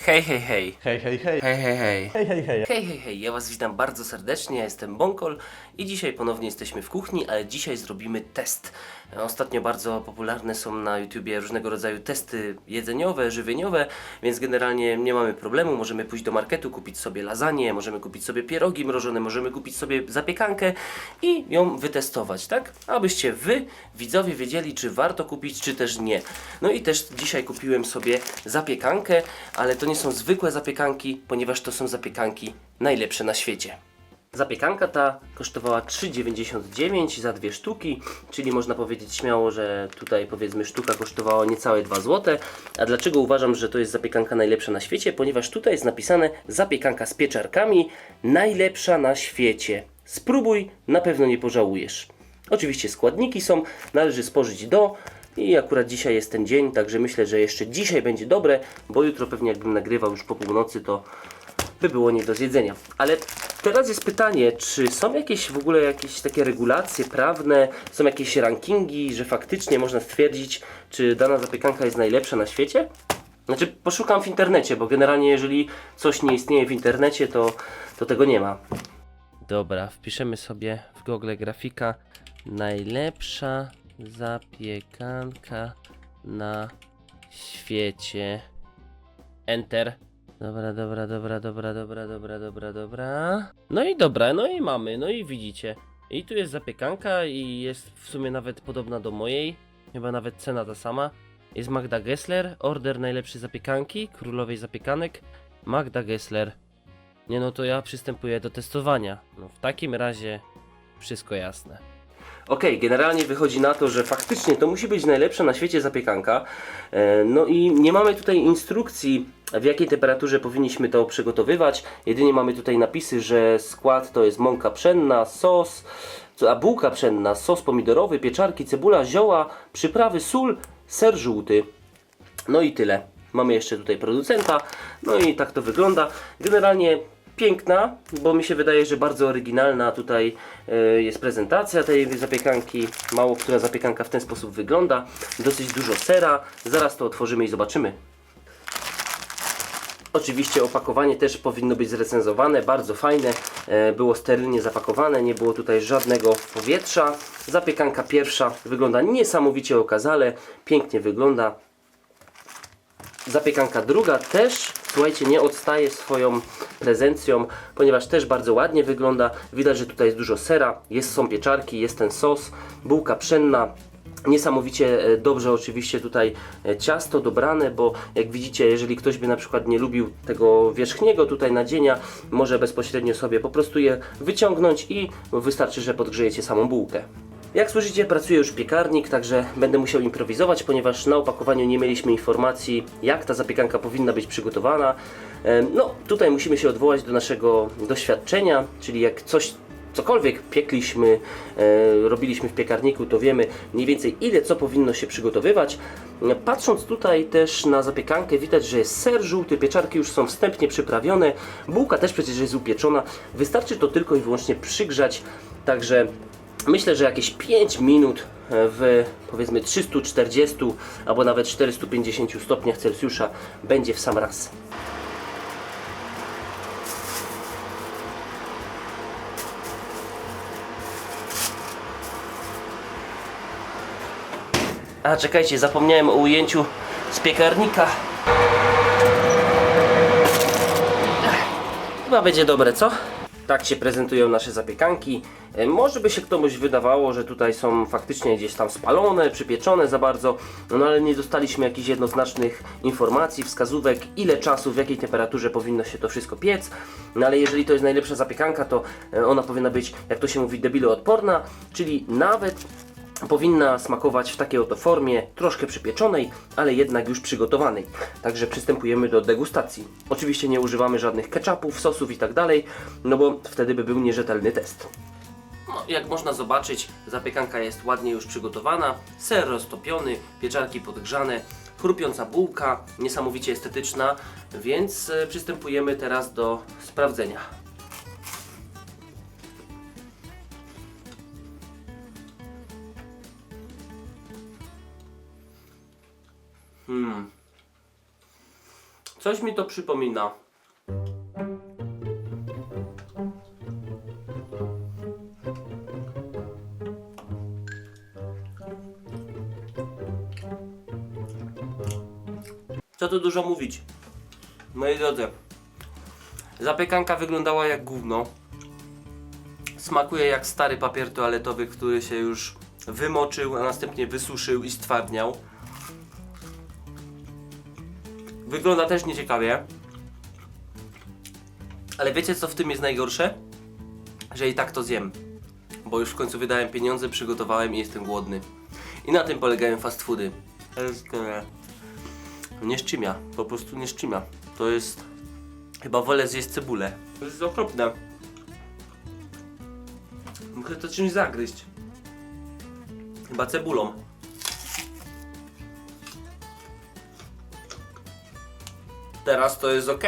Hej, hej, hej. Hej, hej, hej. Hej, hej, hej. Hej, hej, hej. Hej, hej, hej, ja Was witam bardzo serdecznie, ja jestem Bonkol i dzisiaj ponownie jesteśmy w kuchni, ale dzisiaj zrobimy test. Ostatnio bardzo popularne są na YouTubie różnego rodzaju testy jedzeniowe, żywieniowe, więc generalnie nie mamy problemu, możemy pójść do marketu, kupić sobie lasagne, możemy kupić sobie pierogi mrożone, możemy kupić sobie zapiekankę i ją wytestować, tak? Abyście Wy, widzowie, wiedzieli, czy warto kupić, czy też nie. No i też dzisiaj kupiłem sobie zapiekankę, ale to nie są zwykłe zapiekanki, ponieważ to są zapiekanki najlepsze na świecie. Zapiekanka ta kosztowała 3,99 za dwie sztuki, czyli można powiedzieć śmiało, że tutaj powiedzmy sztuka kosztowała niecałe 2 zł. A dlaczego uważam, że to jest zapiekanka najlepsza na świecie? Ponieważ tutaj jest napisane zapiekanka z pieczarkami najlepsza na świecie. Spróbuj, na pewno nie pożałujesz. Oczywiście składniki są, należy spożyć do i akurat dzisiaj jest ten dzień, także myślę, że jeszcze dzisiaj będzie dobre, bo jutro pewnie jakbym nagrywał już po północy, to by było nie do zjedzenia. Ale teraz jest pytanie, czy są jakieś w ogóle jakieś takie regulacje prawne, są jakieś rankingi, że faktycznie można stwierdzić, czy dana zapiekanka jest najlepsza na świecie? Znaczy, poszukam w internecie, bo generalnie jeżeli coś nie istnieje w internecie, to, to tego nie ma. Dobra, wpiszemy sobie w Google grafika najlepsza zapiekanka na świecie. Enter. Dobra, dobra, dobra, dobra, dobra, dobra, dobra, dobra. No i dobra, no i mamy, no i widzicie. I tu jest zapiekanka i jest w sumie nawet podobna do mojej. Chyba nawet cena ta sama. Jest Magda Gessler, order najlepszej zapiekanki, królowej zapiekanek. Magda Gessler. Nie no to ja przystępuję do testowania. No w takim razie wszystko jasne. Okej, generalnie wychodzi na to, że faktycznie to musi być najlepsza na świecie zapiekanka. E, No i nie mamy tutaj instrukcji, w jakiej temperaturze powinniśmy to przygotowywać. Jedynie mamy tutaj napisy, że skład to jest mąka pszenna, sos, a bułka pszenna, sos pomidorowy, pieczarki, cebula, zioła, przyprawy, sól, ser żółty. No i tyle. Mamy jeszcze tutaj producenta. No i tak to wygląda. Generalnie piękna, bo mi się wydaje, że bardzo oryginalna tutaj e, jest prezentacja tej zapiekanki. Mało która zapiekanka w ten sposób wygląda. Dosyć dużo sera. Zaraz to otworzymy i zobaczymy. Oczywiście opakowanie też powinno być zrecenzowane, bardzo fajne, e, było sterylnie zapakowane, nie było tutaj żadnego powietrza. Zapiekanka pierwsza wygląda niesamowicie okazale, pięknie wygląda. Zapiekanka druga też, słuchajcie, nie odstaje swoją prezencją, ponieważ też bardzo ładnie wygląda. Widać, że tutaj jest dużo sera, jest, są pieczarki, jest ten sos, bułka pszenna. Niesamowicie e, dobrze oczywiście tutaj e, ciasto dobrane, bo jak widzicie, jeżeli ktoś by na przykład nie lubił tego wierzchniego tutaj nadzienia, może bezpośrednio sobie po prostu je wyciągnąć i wystarczy, że podgrzejecie samą bułkę. Jak słyszycie, pracuje już piekarnik, także będę musiał improwizować, ponieważ na opakowaniu nie mieliśmy informacji, jak ta zapiekanka powinna być przygotowana. No, tutaj musimy się odwołać do naszego doświadczenia, czyli jak coś, cokolwiek piekliśmy, e, robiliśmy w piekarniku, to wiemy mniej więcej ile co powinno się przygotowywać. E, Patrząc tutaj też na zapiekankę, widać, że jest ser żółty, pieczarki już są wstępnie przyprawione, bułka też przecież jest upieczona. Wystarczy to tylko i wyłącznie przygrzać, także Myślę, że jakieś 5 minut e, w powiedzmy 340 albo nawet 450 stopniach Celsjusza będzie w sam raz. A czekajcie, zapomniałem o ujęciu z piekarnika. Chyba będzie dobre, co? Tak się prezentują nasze zapiekanki. E, Może by się komuś wydawało, że tutaj są faktycznie gdzieś tam spalone, przypieczone za bardzo, no ale nie dostaliśmy jakichś jednoznacznych informacji, wskazówek, ile czasu, w jakiej temperaturze powinno się to wszystko piec. No ale jeżeli to jest najlepsza zapiekanka, to e, ona powinna być, jak to się mówi, debiloodporna, czyli nawet powinna smakować w takiej oto formie, troszkę przypieczonej, ale jednak już przygotowanej. Także przystępujemy do degustacji. Oczywiście nie używamy żadnych ketchupów, sosów i tak dalej, no bo wtedy by był nierzetelny test. No, jak można zobaczyć, zapiekanka jest ładnie już przygotowana, ser roztopiony, pieczarki podgrzane, chrupiąca bułka, niesamowicie estetyczna, więc e, przystępujemy teraz do sprawdzenia. Hmm. Coś mi to przypomina. Co tu dużo mówić? Moi drodzy, zapiekanka wyglądała jak gówno. Smakuje jak stary papier toaletowy, który się już wymoczył, a następnie wysuszył i stwardniał. Wygląda też nieciekawie. Ale wiecie co w tym jest najgorsze? Że i tak to zjem. Bo już w końcu wydałem pieniądze, przygotowałem i jestem głodny. I na tym polegają fast foody. To jest, Nie szczymia, po prostu nie szczymia. To jest... Chyba wolę zjeść cebulę. To jest okropne. Muszę to czymś zagryźć. Chyba cebulą. Teraz to jest ok.